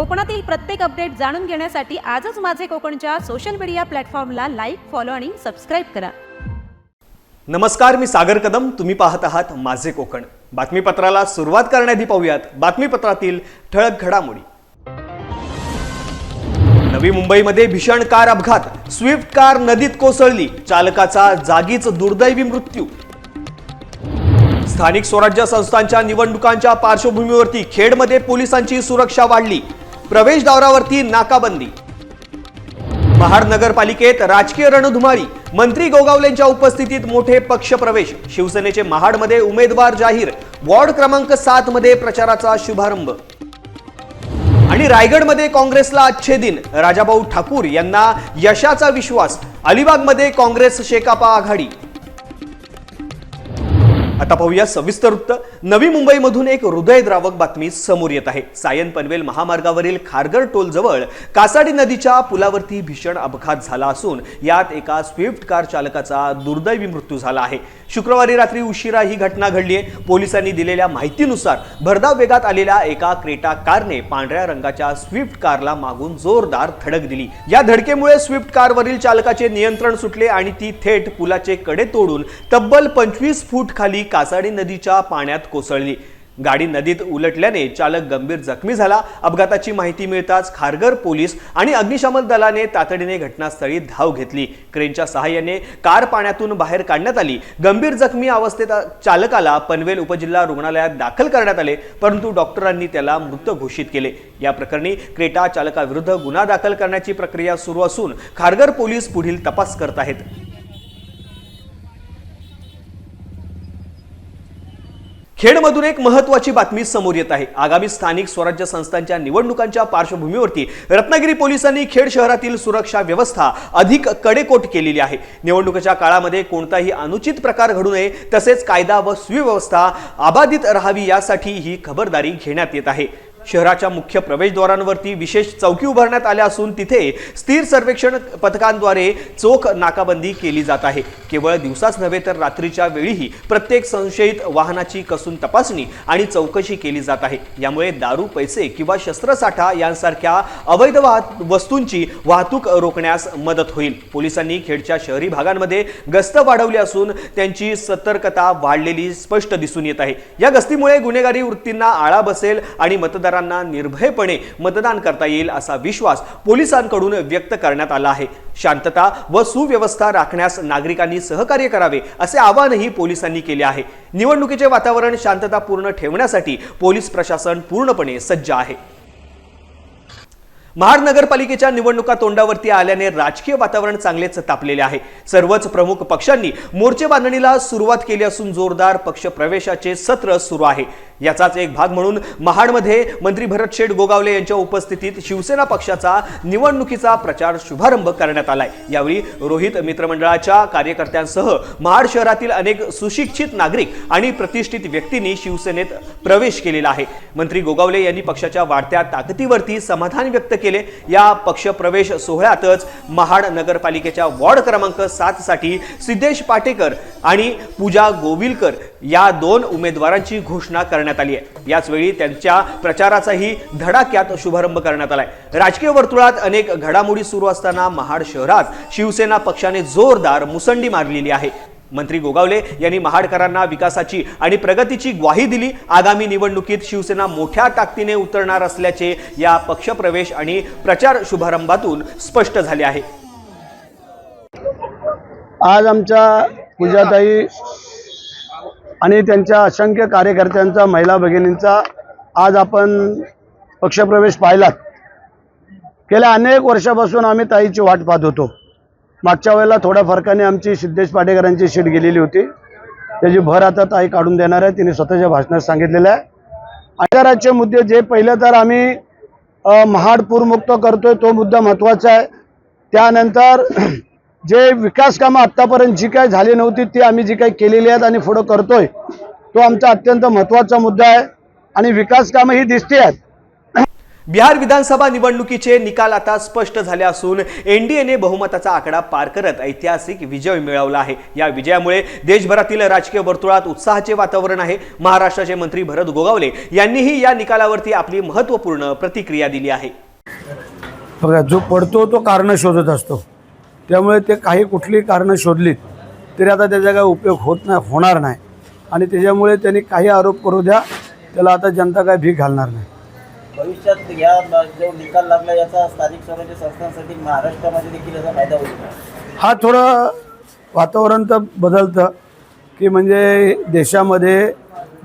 कोकणातील प्रत्येक अपडेट जाणून घेण्यासाठी आजच माझे कोकणच्या सोशल मीडिया प्लॅटफॉर्मला लाईक फॉलो आणि सबस्क्राईब करा. नमस्कार मी सागर कदम. तुम्ही पाहत आहात माझे कोकण. बातमीपत्राला सुरुवात करण्याआधी पाहूयात बातमीपत्रातील ठळक घडामोडी. नवी मुंबईमध्ये भीषण कार अपघात. स्विफ्ट कार नदीत कोसळली. चालकाचा जागीच दुर्दैवी मृत्यू. स्थानिक स्वराज्य संस्थांच्या निवडणुकांच्या पार्श्वभूमीवरती खेडमध्ये पोलिसांची सुरक्षा वाढली. प्रवेशद्वारावरती नाकाबंदी. महाड नगरपालिकेत राजकीय रणधुमाळी. मंत्री गोगावलेंच्या उपस्थितीत मोठे पक्षप्रवेश. शिवसेनेचे महाडमध्ये उमेदवार जाहीर. वॉर्ड क्रमांक सात मध्ये प्रचाराचा शुभारंभ. आणि रायगडमध्ये काँग्रेसला अच्छे दिन राजाभाऊ ठाकूर यांना यशाचा विश्वास. अलिबागमध्ये काँग्रेस शेकापा आघाडी. आता पाहूया सविस्तर वृत्त. नवी मुंबईमधून एक हृदयद्रावक बातमी समोर येत आहे. सायन पनवेल महामार्गावरील खारगर टोल जवळ कासाडी नदीच्या पुलावरती भीषण अपघात झाला असून यात एका स्विफ्ट कार चालकाचा दुर्दैवी मृत्यू झाला आहे. शुक्रवारी रात्री उशिरा ही घटना घडली आहे. पोलिसांनी दिलेल्या माहितीनुसार भरधाव वेगात आलेल्या एका क्रेटा कारने पांढऱ्या रंगाच्या स्विफ्ट कारला मागून जोरदार धडक दिली. या धडकेमुळे स्विफ्ट कारवरील चालकाचे नियंत्रण सुटले आणि ती थेट पुलाचे कडे तोडून तब्बल पंचवीस फूट खाली कासाडी नदीच्या पाण्यात कोसळली. गाडी नदीत उलटल्याने चालक गंभीर जखमी झाला. अपघाताची माहिती मिळताच खारघर पोलीस आणि अग्निशमन दलाने तातडीने घटनास्थळी धाव घेतली. क्रेनच्या सहाय्याने कार पाण्यातून बाहेर काढण्यात आली. गंभीर जखमी अवस्थेत चालकाला पनवेल उपजिल्हा रुग्णालयात दाखल करण्यात आले परंतु डॉक्टरांनी त्याला मृत घोषित केले. या प्रकरणी क्रेटा चालकाविरुद्ध गुन्हा दाखल करण्याची प्रक्रिया सुरू असून खारघर पोलीस पुढील तपास करत आहेत. खेडमधून एक महत्वाची बातमी समोर येत आहे. आगामी स्थानिक स्वराज्य संस्थांच्या निवडणुकांच्या पार्श्वभूमीवरती रत्नागिरी पोलिसांनी खेड शहरातील सुरक्षा व्यवस्था अधिक कडेकोट केलेली आहे. निवडणुकीच्या काळामध्ये कोणताही अनुचित प्रकार घडू नये तसेच कायदा व सुव्यवस्था अबाधित राहावी यासाठी ही खबरदारी घेण्यात येत आहे. शहराच्या मुख्य प्रवेशद्वारांवरती विशेष चौकी उभारण्यात आल्या असून तिथे स्थिर सर्वेक्षण पथकांद्वारे चोख नाकाबंदी केली जात आहे. केवळ दिवसाच नव्हे तर रात्रीच्या वेळीही प्रत्येक संशयित वाहनाची कसून तपासणी आणि चौकशी केली जात आहे. यामुळे दारू पैसे किंवा शस्त्रसाठा यांसारख्या अवैध वाहत वस्तूंची वाहतूक रोखण्यास मदत होईल. पोलिसांनी खेडच्या शहरी भागांमध्ये गस्त वाढवली असून त्यांची सतर्कता वाढलेली स्पष्ट दिसून येत आहे. या गस्तीमुळे गुन्हेगारी वृत्तींना आळा बसेल आणि मतदारांना निर्भयपणे मतदान करता येईल असा विश्वास पोलिसांकडून व्यक्त करण्यात आला आहे. शांतता व सुव्यवस्था राखण्यास नागरिकांनी सहकार्य करावे असे आवाहनही पोलिसांनी केले आहे. निवडणुकीचे वातावरण शांततापूर्ण ठेवण्यासाठी पोलीस प्रशासन पूर्णपणे सज्ज आहे. महाड नगरपालिकेच्या निवडणुका तोंडावरती आल्याने राजकीय वातावरण चांगलेच तापलेले आहे. सर्वच प्रमुख पक्षांनी मोर्चे बांधणीला सुरुवात केली असून जोरदार पक्ष प्रवेशाचे सत्र सुरू आहे. याचाच एक भाग म्हणून महाडमध्ये मंत्री भरत शेठ गोगावले यांच्या उपस्थितीत शिवसेना पक्षाचा निवडणुकीचा प्रचार शुभारंभ करण्यात आलाय. यावेळी रोहित मित्रमंडळाच्या कार्यकर्त्यांसह महाड शहरातील अनेक सुशिक्षित नागरिक आणि प्रतिष्ठित व्यक्तींनी शिवसेनेत प्रवेश केलेला आहे. मंत्री गोगावले यांनी पक्षाच्या वाढत्या ताकदीवरती समाधान व्यक्त केले. या पक्षप्रवेश सोहळ्यातच महाड नगरपालिकेच्या वॉर्ड क्रमांक सात साठी सिद्धेश पाटेकर आणि पूजा गोविलकर या दोन उमेदवारांची घोषणा करण्यात आली आहे. याचवेळी त्यांच्या प्रचाराचाही धडाक्यात शुभारंभ करण्यात आलाय. राजकीय वर्तुळात अनेक घडामोडी सुरू असताना महाड शहरात शिवसेना पक्षाने जोरदार मुसंडी मारलेली आहे. मंत्री गोगावले यांनी महाडकरांना विकासाची आणि प्रगतीची ग्वाही दिली. आगामी निवडणुकीत शिवसेना मोठ्या ताकदीने उतरणार असल्याचे या पक्षप्रवेश आणि प्रचार शुभारंभातून स्पष्ट झाले आहे. आज आमच्या पूजाताई आणि त्यांच्या असंख्य कार्यकर्त्यांचा महिला भगिनींचा आज आपण पक्षप्रवेश पाहिलात. गेल्या अनेक वर्षापासून आम्ही ताईची वाट पाहत होतो. मागच्या वेळेला थोड्या फरकाने आमची सिद्धेश पाटेकरांची शीट गेलेली होती. त्याची भर आता ताई काढून देणार आहे. तिने स्वतःच्या भाषणात सांगितलेलं आहे. आचाराचे मुद्दे जे पहिले तर आम्ही अ, महाड पूरमुक्त करतोय तो मुद्दा महत्त्वाचा आहे. त्यानंतर जे विकास कामं आत्तापर्यंत जी काही झाली नव्हती ती आम्ही जी काही केलेली आहेत आणि पुढं करतोय तो आमचा अत्यंत महत्त्वाचा मुद्दा आहे. आणि विकास कामं ही दिसते आहेत. बिहार विधानसभा निवडणुकीचे निकाल आता स्पष्ट झाले असून एनडीएने बहुमताचा आकडा पार करत ऐतिहासिक विजय मिळवला आहे. या विजयामुळे देशभरातील राजकीय वर्तुळात उत्साहाचे वातावरण आहे. महाराष्ट्राचे मंत्री भरत गोगावले यांनीही या निकालावरती आपली महत्त्वपूर्ण प्रतिक्रिया दिली आहे. बघा जो पडतो तो कारणं शोधत असतो. त्यामुळे ते काही कुठली कारणं शोधलीत तरी आता त्याचा काही उपयोग होत नाही होणार नाही. आणि त्याच्यामुळे त्यांनी काही आरोप करू द्या त्याला आता जनता काय भीक घालणार नाही. तर या जो निकाल लागला याचा स्थानिक स्वराज्य संस्थांसाठी महाराष्ट्रामध्ये देखील याचा फायदा होईल. हा थोडं वातावरण तर बदलतं की म्हणजे देशामध्ये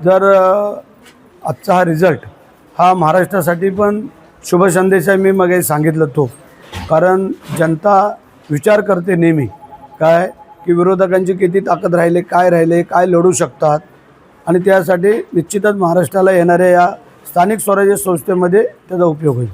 जर आजचा हा रिझल्ट हा महाराष्ट्रासाठी पण शुभ संदेश आहे मी मग सांगितलं तो. कारण जनता विचार करते नेहमी काय की विरोधकांची किती ताकद राहिले काय राहिले काय लढू शकतात. आणि त्यासाठी निश्चितच महाराष्ट्राला येणाऱ्या या स्थानिक स्वराज्य संस्थेमध्ये त्याचा उपयोग होईल.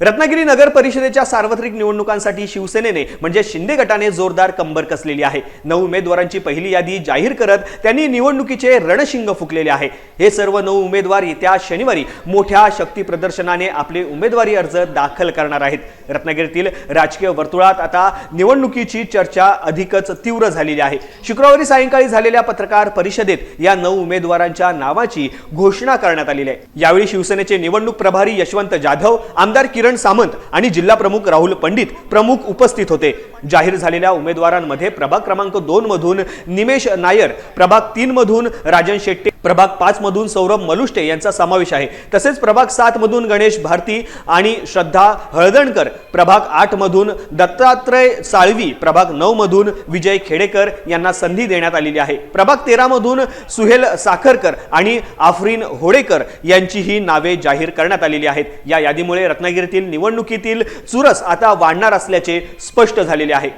रत्नागिरी नगर परिषदेच्या सार्वत्रिक निवडणुकांसाठी शिवसेनेने म्हणजे शिंदे गटाने जोरदार कंबर कसलेली आहे. नऊ उमेदवारांची पहिली यादी जाहीर करत त्यांनी निवडणुकीचे रणशिंग फुकलेले आहे. हे सर्व नऊ उमेदवार येत्या शनिवारी मोठ्या शक्ती प्रदर्शनाने आपले उमेदवारी अर्ज दाखल करणार आहेत. रत्नागिरीतील राजकीय वर्तुळात आता निवडणुकीची चर्चा अधिकच तीव्र झालेली आहे. शुक्रवारी सायंकाळी झालेल्या पत्रकार परिषदेत या नऊ उमेदवारांच्या नावाची घोषणा करण्यात आलेली आहे. यावेळी शिवसेनेचे निवडणूक प्रभारी यशवंत जाधव आमदार किरण सामंत आणि जिल्हा प्रमुख राहुल पंडित प्रमुख उपस्थित होते. जाहीर झालेल्या उमेदवारांमध्ये प्रभाग क्रमांक दोन मधून निमेश नायर प्रभाग तीन मधून राजन शेट्टे प्रभाग पाच मधून सौरभ मलुष्टे यांचा समावेश आहे. तसेच प्रभाग सात मधून गणेश भारती आणि श्रद्धा हळदणकर प्रभाग आठ मधून दत्तात्रय साळवी प्रभाग नऊ मधून विजय खेडेकर यांना संधी देण्यात आलेली आहे. प्रभाग तेरा मधून सुहेल साखरकर आणि आफरीन होडेकर यांचीही नावे जाहीर करण्यात आलेली आहेत. या यादीमुळे रत्नागिरीतील निवडणुकीतील चुरस आता वाढणार असल्याचे स्पष्ट झालेले आहे.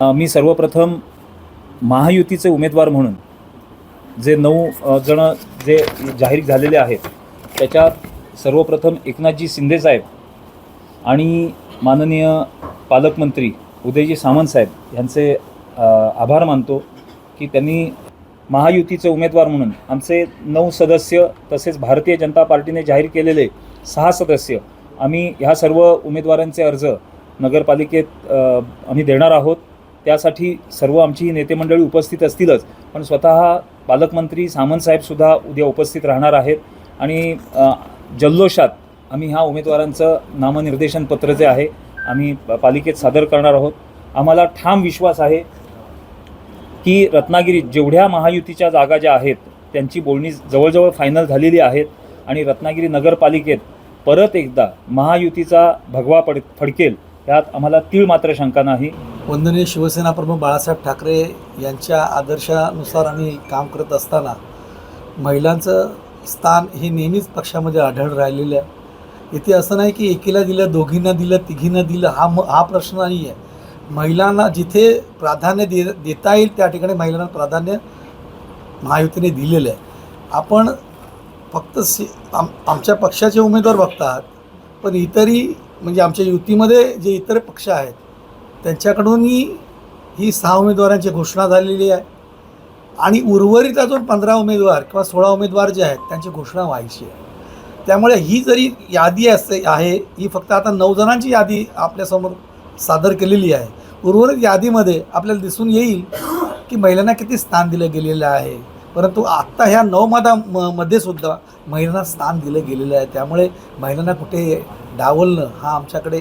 मी सर्वप्रथम महायुतीचे उमेदवार म्हणून जे नऊ जण जे जाहीर झालेले आहेत त्याच्यात सर्वप्रथम एकनाथजी शिंदेसाहेब आणि माननीय पालकमंत्री उदयजी सामंत साहेब यांचे आभार मानतो की त्यांनी महायुतीचे उमेदवार म्हणून आमचे नऊ सदस्य तसेच भारतीय जनता पार्टीने जाहीर केलेले सहा सदस्य. आम्ही ह्या सर्व उमेदवारांचे अर्ज नगरपालिकेत आम्ही देणार आहोत. त्यासाठी सर्व आमची नेते मंडळी उपस्थित असतीलच पण स्वतः पालकमंत्री सामंतसाहेबसुद्धा उद्या उपस्थित राहणार आहेत. आणि जल्लोषात आम्ही ह्या उमेदवारांचं नामनिर्देशन पत्र जे आहे आम्ही प- पालिकेत सादर करणार आहोत. आम्हाला ठाम विश्वास आहे की रत्नागिरीत जेवढ्या महायुतीच्या जागा ज्या आहेत त्यांची बोलणी जवळजवळ फायनल झालेली आहेत. आणि रत्नागिरी नगरपालिकेत परत एकदा महायुतीचा भगवा पड फडकेल. यात आम्हाला तीळ मात्र शंका नाही. वंदनीय शिवसेना प्रमुख बाळासाहेब ठाकरे यांच्या आदर्शानुसार आम्ही काम करत असताना महिलांचं स्थान हे नेहमीच पक्षामध्ये आढळ राहिलेलं आहे. इथे असं नाही की एकीला दिलं दोघींना दिलं तिघींना दिलं हा म हा प्रश्न नाही आहे. महिलांना जिथे प्राधान्य दे देता येईल त्या ठिकाणी महिलांना प्राधान्य महायुतीने दिलेलं आहे. आपण फक्त सी आम आमच्या पक्षाचे उमेदवार बघतात पण इतरही म्हणजे आमच्या युतीमध्ये जे इतर पक्ष आहेत त्यांच्याकडूनही ही सहा उमेदवारांची घोषणा झालेली आहे. आणि उर्वरित अजून पंधरा उमेदवार किंवा सोळा उमेदवार जे आहेत त्यांची घोषणा व्हायची आहे. त्यामुळे ही जरी यादी असते आहे ही फक्त आता नऊ जणांची यादी आपल्यासमोर सादर केलेली आहे. उर्वरित यादीमध्ये आपल्याला दिसून येईल की महिलांना किती स्थान दिलं गेलेलं आहे. परंतु आत्ता ह्या नवमादा म मध्ये सुद्धा महिलांना स्थान दिलं गेलेलं आहे. त्यामुळे महिलांना कुठे डावलणं हा आमच्याकडे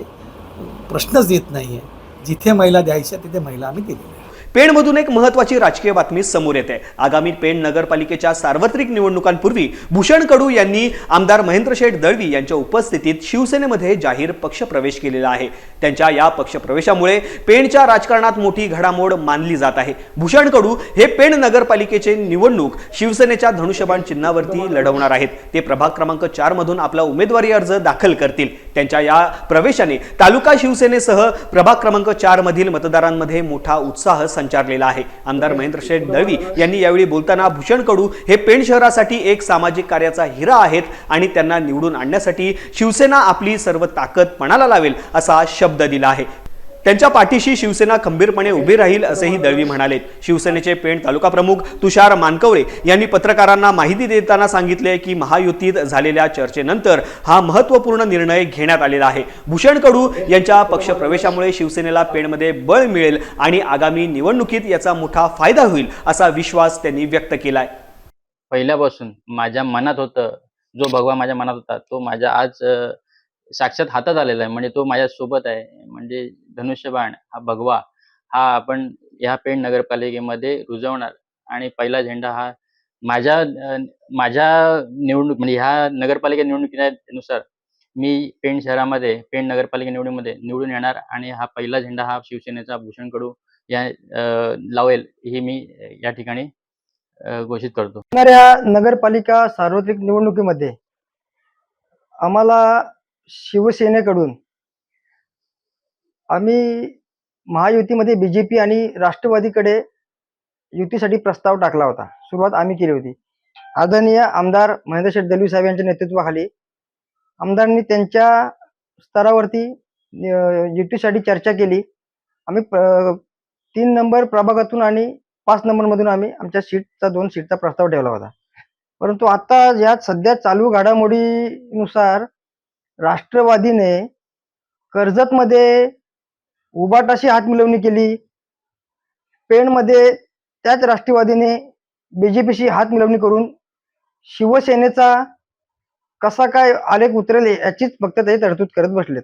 प्रश्नच येत नाही आहे जिथे महिला द्यायच्या तिथे महिला आम्ही दिलेल्या आहे पेणमधून एक महत्वाची राजकीय बातमी समोर येते. आगामी पेण नगरपालिकेच्या सार्वत्रिक निवडणुकांपूर्वी भूषण कडू यांनी आमदार महेंद्र शेठ दळवी यांच्या उपस्थितीत शिवसेनेमध्ये जाहीर पक्षप्रवेश केलेला आहे. त्यांच्या या पक्षप्रवेशामुळे पेणच्या राजकारणात मोठी घडामोड मानली जात आहे. भूषण कडू हे पेण नगरपालिकेचे निवडणूक शिवसेनेच्या धनुष्यबाण चिन्हावरती लढवणार आहेत. ते प्रभाग क्रमांक चार मधून आपला उमेदवारी अर्ज दाखल करतील. त्यांच्या या प्रवेशाने तालुका शिवसेनेसह प्रभाग क्रमांक चार मधील मतदारांमध्ये मोठा उत्साह संचारलेला आहे. आमदार महेंद्र शेठ दळवी यांनी यावेळी बोलताना भूषण कडू हे पेण शहरासाठी एक सामाजिक कार्याचा हिरा आहेत आणि त्यांना निवडून आणण्यासाठी शिवसेना आपली सर्व ताकद पणाला लावेल असा शब्द दिला आहे. त्यांच्या पाठीशी शिवसेना खंबीरपणे उभी राहील असेही दळवी म्हणाले. शिवसेनेचे पेण तालुका प्रमुख तुषार मानकवरे यांनी पत्रकारांना माहिती देताना सांगितले की महायुतीत झालेल्या चर्चेनंतर हा महत्त्वपूर्ण निर्णय घेण्यात आलेला आहे. भूषण कडू यांच्या पक्षप्रवेशामुळे शिवसेनेला पेणमध्ये बळ मिळेल आणि आगामी निवडणुकीत याचा मोठा फायदा होईल असा विश्वास त्यांनी व्यक्त केलाय. पहिल्यापासून माझ्या मनात होतं जो भगवा माझ्या मनात होता तो माझ्या आज साक्षात हातात आलेला आहे म्हणजे तो माझ्या सोबत आहे. म्हणजे धनुष्यबाण हा भगवा हा आपण ह्या पेण नगरपालिकेमध्ये रुजवणार. आणि पहिला झेंडा हा माझ्या माझ्या निवडणूक म्हणजे ह्या नगरपालिका निवडणुकीनुसार मी पेण शहरामध्ये पेण नगरपालिका निवडणुकीमध्ये निवडून येणार आणि हा पहिला झेंडा हा शिवसेनेचा भूषण कडू या लावेल ही मी या ठिकाणी घोषित करतो. येणाऱ्या नगरपालिका सार्वत्रिक निवडणुकीमध्ये आम्हाला शिवसेनेकडून आम्ही महायुतीमध्ये बी जे पी आणि राष्ट्रवादीकडे युतीसाठी प्रस्ताव टाकला होता. सुरुवात आम्ही केली होती. आदरणीय आमदार महेंद्र शेठ दलवी साहेब यांच्या नेतृत्वाखाली आमदारांनी त्यांच्या स्तरावरती युतीसाठी चर्चा केली. आम्ही प्र- तीन नंबर प्रभागातून आणि पाच नंबरमधून आम्ही आमच्या सीटचा दोन सीटचा प्रस्ताव ठेवला होता. परंतु आता या सध्या चालू घडामोडीनुसार राष्ट्रवादीने कर्जतमध्ये उबाटाशी हातमिळवणी केली. पेणमध्ये त्याच राष्ट्रवादीने बीजेपीशी हातमिळवणी करून शिवसेनेचा कसा काय आलेख उतरेल याचीच फक्त ते तरतूद करत बसलेत.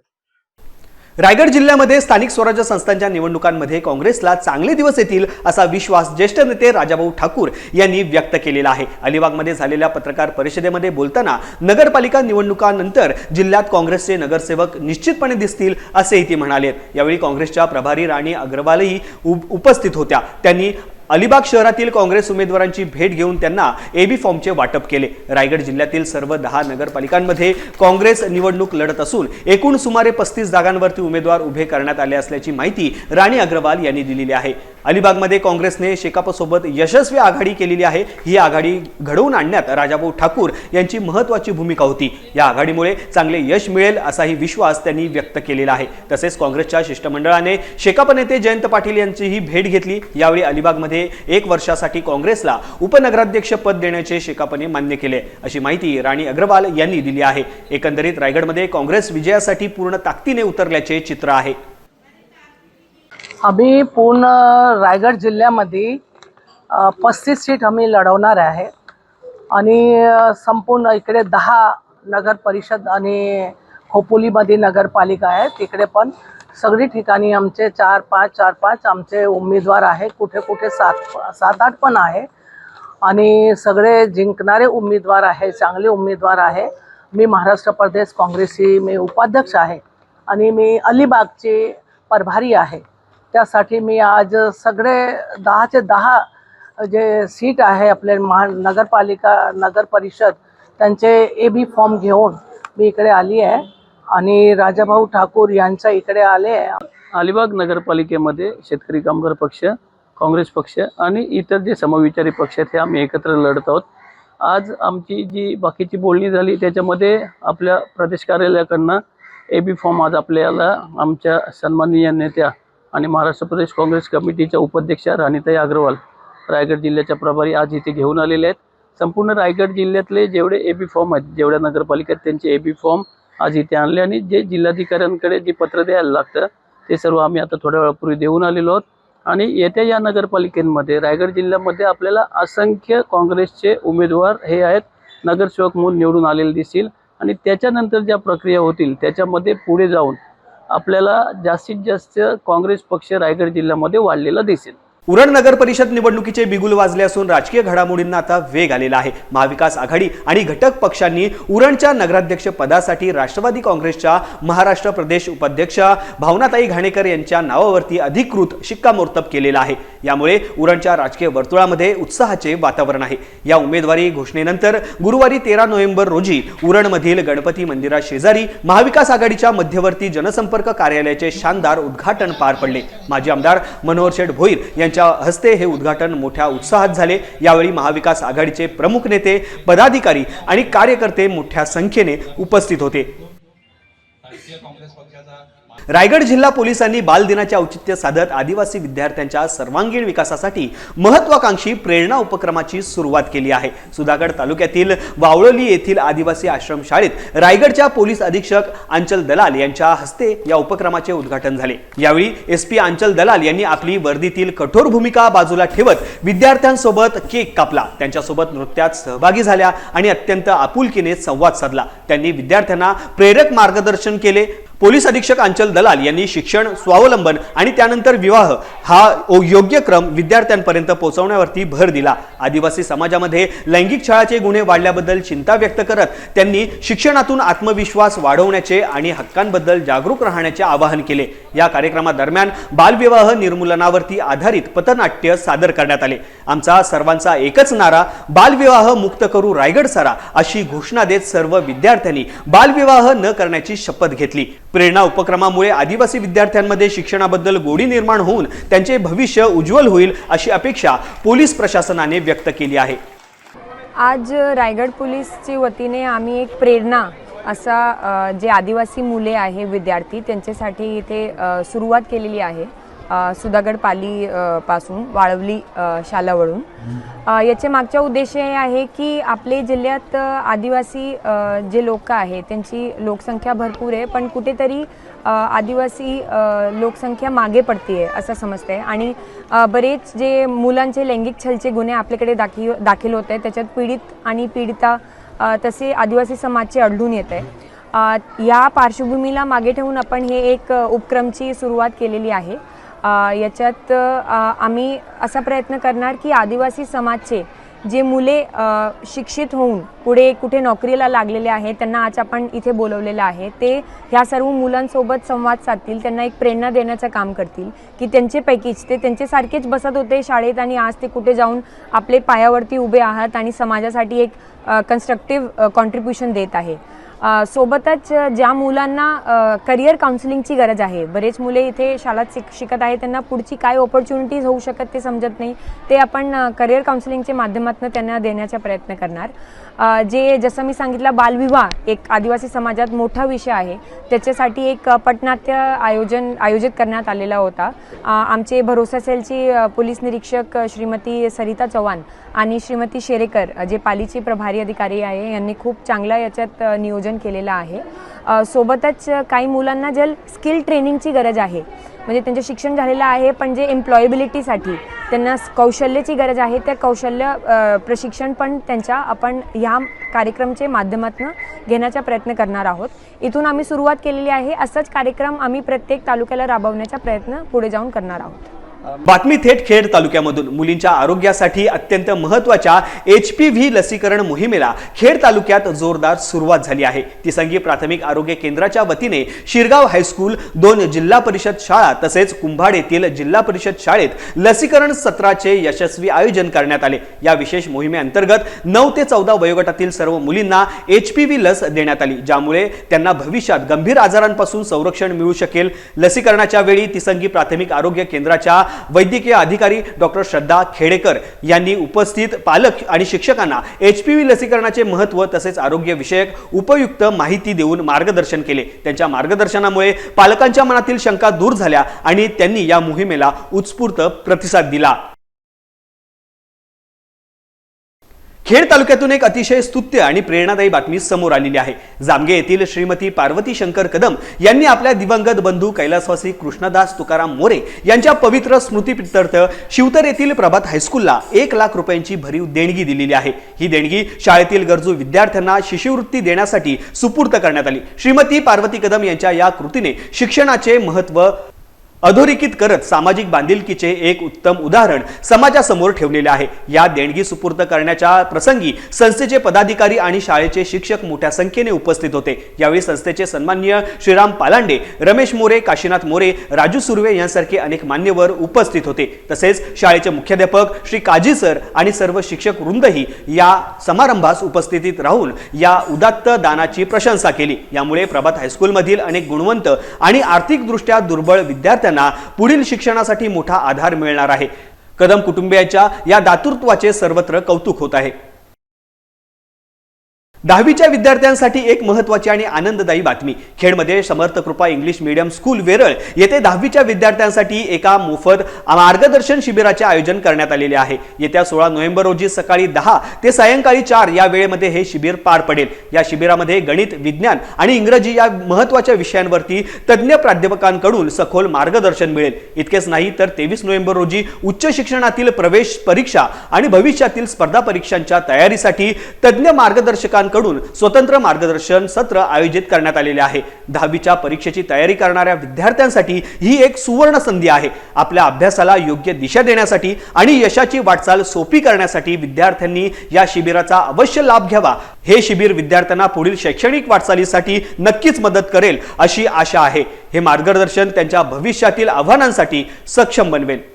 रायगड जिल्ह्यामध्ये स्थानिक स्वराज्य संस्थांच्या निवडणुकांमध्ये काँग्रेसला चांगले दिवस येतील असा विश्वास ज्येष्ठ नेते राजाभाऊ ठाकूर यांनी व्यक्त केलेला आहे. अलिबागमध्ये झालेल्या पत्रकार परिषदेमध्ये बोलताना नगरपालिका निवडणुकानंतर जिल्ह्यात काँग्रेसचे नगरसेवक निश्चितपणे दिसतील असेही ते म्हणाले. यावेळी काँग्रेसच्या प्रभारी राणी अग्रवालही उप- उपस्थित होत्या. त्यांनी अलिबाग शहरातील काँग्रेस उमेदवारांची भेट घेऊन त्यांना एबी फॉर्मचे वाटप केले. रायगड जिल्ह्यातील सर्व दहा नगरपालिकांमध्ये काँग्रेस निवडणूक लढत असून एकूण सुमारे पस्तीस जागांवरती उमेदवार उभे करण्यात आले असल्याची माहिती राणी अग्रवाल यांनी दिलेली आहे. अलिबागमध्ये काँग्रेसने शेकापसोबत यशस्वी आघाडी केलेली आहे. ही आघाडी घडवून आणण्यात राजाभाऊ ठाकूर यांची महत्वाची भूमिका होती. या आघाडीमुळे चांगले यश मिळेल असाही विश्वास त्यांनी व्यक्त केलेला आहे. तसेच काँग्रेसच्या शिष्टमंडळाने शेकाप नेते जयंत पाटील यांचीही भेट घेतली. यावेळी अलिबागमध्ये एक वर्षासाठी काँग्रेसला उपनगराध्यक्ष पद देण्याचे शेकापने मान्य केले. अशी माहिती राणी अग्रवाल यांनी दिली आहे. एकंदरीत रायगडमध्ये काँग्रेस विजयासाठी पूर्ण ताकदीने उतरल्याचे चित्र आहे. आम्ही पूर्ण रायगड जिल्ह्यामध्ये पस्तीस सीट आम्ही लढवणार आहे. आणि संपूर्ण इकडे दहा नगर परिषद आणि खोपोलीमध्ये नगरपालिका आहे तिकडे पण सगळी ठिकाणी आमचे चार पाच चार पाच आमचे उमेदवार आहे. कुठे कुठे सात सात आठ पण आहे. आणि सगळे जिंकणारे उमेदवार आहे चांगले उमेदवार आहे. मी महाराष्ट्र प्रदेश काँग्रेसची मी उपाध्यक्ष आहे. आणि मी अलिबागची प्रभारी आहे. त्यासाठी मी आज सगळे दहाचे दहा जे सीट आहे आपले महा नगरपालिका नगर परिषद त्यांचे ए बी फॉर्म घेऊन मी इकडे आली आहे. आणि राजाभाऊ ठाकूर यांच्या इकडे आले. अलिबाग नगरपालिकेमध्ये शेतकरी कामगार पक्ष काँग्रेस पक्ष आणि इतर जे समविचारी पक्ष आहेत हे आम्ही एकत्र लढत आहोत. आज आमची जी बाकीची बोलणी झाली त्याच्यामध्ये आपल्या प्रदेश कार्यालयाकडनं ए बी फॉर्म आज आपल्याला आमच्या सन्माननीय नेत्या आणि महाराष्ट्र प्रदेश काँग्रेस कमिटीच्या उपाध्यक्षा राणीताई अग्रवाल रायगड जिल्ह्याच्या प्रभारी आज इथे घेऊन आलेले आहेत. संपूर्ण रायगड जिल्ह्यातले जेवढे ए बी फॉर्म आहेत जेवढ्या नगरपालिकेत त्यांचे ए बी फॉर्म आज इथे आणले आणि जे जिल्हाधिकाऱ्यांकडे जे पत्र द्यायला लागतं ते सर्व आम्ही आता थोड्या वेळापूर्वी देऊन आलेलो आहोत. आणि येत्या या नगरपालिकेमध्ये रायगड जिल्ह्यामध्ये आपल्याला असंख्य काँग्रेसचे उमेदवार हे आहेत. नगरसेवक म्हणून निवडून आलेले दिसतील. आणि त्याच्यानंतर ज्या प्रक्रिया होतील त्याच्यामध्ये पुढे जाऊन आपल्याला जास्तीत जास्त काँग्रेस पक्ष रायगड जिल्ह्यामध्ये वाढलेला दिसेल. उरण नगर परिषद निवडणुकीचे बिगुल वाजले असून राजकीय घडामोडींना आता वेग आलेला आहे. महाविकास आघाडी आणि घटक पक्षांनी उरणच्या नगराध्यक्ष पदासाठी राष्ट्रवादी काँग्रेसच्या महाराष्ट्र प्रदेश उपाध्यक्ष भावनाताई घाणेकर यांच्या नावावरती अधिकृत शिक्कामोर्तब केलेला आहे. यामुळे उरणच्या राजकीय वर्तुळामध्ये उत्साहाचे वातावरण आहे. या उमेदवारी घोषणेनंतर गुरुवारी तेरा नोव्हेंबर रोजी उरणमधील गणपती मंदिरा शेजारी महाविकास आघाडीच्या मध्यवर्ती जनसंपर्क कार्यालयाचे शानदार उद्घाटन पार पडले. माजी आमदार मनोहर शेठ भोईर यांच्या हस्ते हे उद्घाटन मोठ्या उत्साहात झाले. यावेळी महाविकास आघाडीचे प्रमुख नेते पदाधिकारी आणि कार्यकर्ते मोठ्या संख्येने उपस्थित होते. रायगड जिल्हा पोलिसांनी बालदिनाचे औचित्य साधत आदिवासी विद्यार्थ्यांच्या सर्वांगीण विकासासाठी महत्वाकांक्षी प्रेरणा उपक्रमाची सुरुवात केली आहे. सुधागड तालुक्यातील वावळोली येथील आदिवासी आश्रमशाळेत रायगडच्या पोलीस अधीक्षक अंचल दलाल यांच्या हस्ते या उपक्रमाचे उद्घाटन झाले. यावेळी एस पी अंचल दलाल यांनी आपली वर्दीतील कठोर भूमिका बाजूला ठेवत विद्यार्थ्यांसोबत केक कापला. त्यांच्यासोबत नृत्यात सहभागी झाल्या आणि अत्यंत आपुलकीने संवाद साधला. त्यांनी विद्यार्थ्यांना प्रेरक मार्गदर्शन केले. पोलीस अधीक्षक अंचल दलाल यांनी शिक्षण स्वावलंबन आणि त्यानंतर विवाह हा योग्य क्रम विद्यार्थ्यांपर्यंत पोहोचवण्यावरती भर दिला. आदिवासी समाजामध्ये लैंगिक छळाचे गुन्हे वाढल्याबद्दल चिंता व्यक्त करत त्यांनी शिक्षणातून आत्मविश्वास वाढवण्याचे आणि हक्कांबद्दल जागरूक राहण्याचे आवाहन केले. या कार्यक्रमादरम्यान बालविवाह निर्मूलनावरती आधारित पथनाट्य सादर करण्यात आले. आमचा सर्वांचा एकच नारा बालविवाह मुक्त करू रायगड सारा अशी घोषणा देत सर्व विद्यार्थ्यांनी बालविवाह न करण्याची शपथ घेतली. प्रेरणा उपक्रमामुळे आदिवासी विद्यार्थ्यांमध्ये शिक्षणाबद्दल गोडी निर्माण होऊन त्यांचे भविष्य उज्ज्वल होईल अशी अपेक्षा पोलीस प्रशासनाने व्यक्त केली आहे. आज रायगड पोलीसच्या वतीने आम्ही एक प्रेरणा असा जे आदिवासी मुले आहे विद्यार्थी त्यांच्यासाठी इथे सुरुवात केलेली आहे. सुधागड पाली पासून वाळवली शालावळून शालावरून. याचे मागचा उद्देश हे आहे की आपले जिल्ह्यात आदिवासी जे लोक आहे त्यांची लोकसंख्या भरपूर आहे पण कुठेतरी आदिवासी लोकसंख्या मागे पडते असं समजते आणि बरेच जे मुलांचे लैंगिक छलचे गुन्हे आपल्याकडे दाखी दाखल होत आहेत त्याच्यात पीडित आणि पीडिता तसे आदिवासी समाजचे आढळून येत आहे या पार्श्वभूमीला मागे ठेवून आपण हे एक उपक्रमची सुरुवात केलेली आहे. याच्यात आम्ही असा प्रयत्न करणार की आदिवासी समाजचे जे मुले शिक्षित होऊन पुढे कुठे नोकरीला लागलेले आहेत त्यांना आज आपण इथे बोलवलेलं आहे ते ह्या सर्व मुलांसोबत संवाद साधतील त्यांना एक प्रेरणा देण्याचं काम करतील की त्यांचेपैकीच ते त्यांच्यासारखेच बसत होते शाळेत आणि आज ते कुठे जाऊन आपले पायावरती उभे आहात आणि समाजासाठी एक कन्स्ट्रक्टिव्ह कॉन्ट्रीब्युशन देत आहे. सोबतच ज्या मुलांना करिअर काउन्सिलिंगची गरज आहे बरेच मुले इथे शाळेत शिक शिकत आहे त्यांना पुढची काय ऑपॉर्च्युनिटीज होऊ शकत ते समजत नाही. ते आपण करिअर काउन्सिलिंगच्या माध्यमातून त्यांना देण्याचा प्रयत्न करणार. जे जसं मी सांगितलं बालविवाह एक आदिवासी समाजात मोठा विषय आहे. त्याच्यासाठी एक पटनाट्य आयोजन आयोजित करण्यात आलेला होता. आमचे भरोसा सेलची पोलीस निरीक्षक श्रीमती सरिता चव्हाण आणि श्रीमती शेरेकर जे पालीचे प्रभारी अधिकारी आहे यांनी खूप चांगलं याच्यात नियोजन केलेलं आहे. सोबतच काही मुलांना जल स्किल ट्रेनिंगची गरज आहे म्हणजे त्यांचं शिक्षण झालेलं आहे पण जे एम्प्लॉयबिलिटीसाठी त्यांना कौशल्याची गरज आहे त्या कौशल्य प्रशिक्षण पण त्यांच्या आपण ह्या कार्यक्रमचे माध्यमातून घेण्याचा प्रयत्न करणार आहोत. इथून आम्ही सुरुवात केलेली आहे असंच कार्यक्रम आम्ही प्रत्येक तालुक्याला राबवण्याचा प्रयत्न पुढे जाऊन करणार आहोत. बातमी थेट खेड तालुक्यामधून. मुलींच्या आरोग्यासाठी अत्यंत महत्त्वाच्या एच पी व्ही लसीकरण मोहिमेला खेड तालुक्यात जोरदार सुरुवात झाली आहे. तिसंगी प्राथमिक आरोग्य केंद्राच्या वतीने शिरगाव हायस्कूल दोन जिल्हा परिषद शाळा तसेच कुंभाड येथील जिल्हा परिषद शाळेत लसीकरण सत्राचे यशस्वी आयोजन करण्यात आले. या विशेष मोहिमेअंतर्गत नऊ ते चौदा वयोगटातील सर्व मुलींना एच पी व्ही लस देण्यात आली ज्यामुळे त्यांना भविष्यात गंभीर आजारांपासून संरक्षण मिळू शकेल. लसीकरणाच्या वेळी तिसंगी प्राथमिक आरोग्य केंद्राच्या वैद्यकीय अधिकारी डॉक्टर श्रद्धा खेडेकर यांनी उपस्थित पालक आणि शिक्षकांना एच पी व्ही लसीकरणाचे महत्त्व तसेच आरोग्यविषयक उपयुक्त माहिती देऊन मार्गदर्शन केले. त्यांच्या मार्गदर्शनामुळे पालकांच्या मनातील शंका दूर झाल्या आणि त्यांनी या मोहिमेला उत्स्फूर्त प्रतिसाद दिला. खेड तालुक्यातून एक अतिशय स्तुत्य आणि प्रेरणादायी बातमी समोर आलेली आहे. जामगे येथील श्रीमती पार्वती शंकर कदम यांनी आपल्या दिवंगत बंधू कैलासवासी कृष्णदास तुकाराम मोरे यांच्या पवित्र स्मृतीप्रित्यर्थ शिवतर येथील प्रभात हायस्कूलला एक लाख रुपयांची भरीव देणगी दिलेली आहे. ही देणगी शाळेतील गरजू विद्यार्थ्यांना शिष्यवृत्ती देण्यासाठी सुपूर्त करण्यात आली. श्रीमती पार्वती कदम यांच्या या कृतीने शिक्षणाचे महत्त्व अधोरेखित करत सामाजिक बांधिलकीचे एक उत्तम उदाहरण समाजासमोर ठेवलेले आहे. या देणगी सुपूर्द करण्याच्या प्रसंगी संस्थेचे पदाधिकारी आणि शाळेचे शिक्षक मोठ्या संख्येने उपस्थित होते. यावेळी संस्थेचे सन्मान्य श्रीराम पालांडे रमेश मोरे काशीनाथ मोरे राजू सुर्वे यांसारखे अनेक मान्यवर उपस्थित होते. तसेच शाळेचे मुख्याध्यापक श्री काजी सर आणि सर्व शिक्षक वृंदही या समारंभास उपस्थितीत राहून या उदात्त दानाची प्रशंसा केली. यामुळे प्रभात हायस्कूलमधील अनेक गुणवंत आणि आर्थिकदृष्ट्या दुर्बळ विद्यार्थी विद्यार्थ्यांना पुढील शिक्षणासाठी मोठा आधार मिळणार आहे. कदम कुटुंबियाच्या या दातृत्वाचे सर्वत्र कौतुक होत आहे. दहावीच्या विद्यार्थ्यांसाठी एक महत्त्वाची आणि आनंददायी बातमी. खेडमध्ये समर्थ कृपा इंग्लिश मीडियम स्कूल वेरळ येथे दहावीच्या विद्यार्थ्यांसाठी एका मोफत मार्गदर्शन शिबिराचे आयोजन करण्यात आलेले आहे. येत्या सोळा नोव्हेंबर रोजी सकाळी दहा ते सायंकाळी चार या वेळेमध्ये हे शिबिर पार पडेल. या शिबिरामध्ये गणित विज्ञान आणि इंग्रजी या महत्त्वाच्या विषयांवरती तज्ज्ञ प्राध्यापकांकडून सखोल मार्गदर्शन मिळेल. इतकेच नाही तर तेवीस नोव्हेंबर रोजी उच्च शिक्षणातील प्रवेश परीक्षा आणि भविष्यातील स्पर्धा परीक्षांच्या तयारीसाठी तज्ज्ञ मार्गदर्शकांकडून स्वतंत्र मार्गदर्शन सत्र आयोजित करण्यात आलेले आहे. दहावीच्या परीक्षेची तयारी करणाऱ्या विद्यार्थ्यांसाठी ही एक सुवर्ण संधी आहे. आपल्या अभ्यासाला योग्य दिशा देण्यासाठी आणि यशाची वाटचाल सोपी करण्यासाठी विद्यार्थ्यांनी या शिबिराचा अवश्य लाभ घ्यावा. हे शिबिर विद्यार्थ्यांना पुढील शैक्षणिक वाटचालीसाठी नक्कीच मदत करेल अशी आशा आहे. हे मार्गदर्शन त्यांच्या भविष्यातील आव्हानांसाठी सक्षम बनवेल.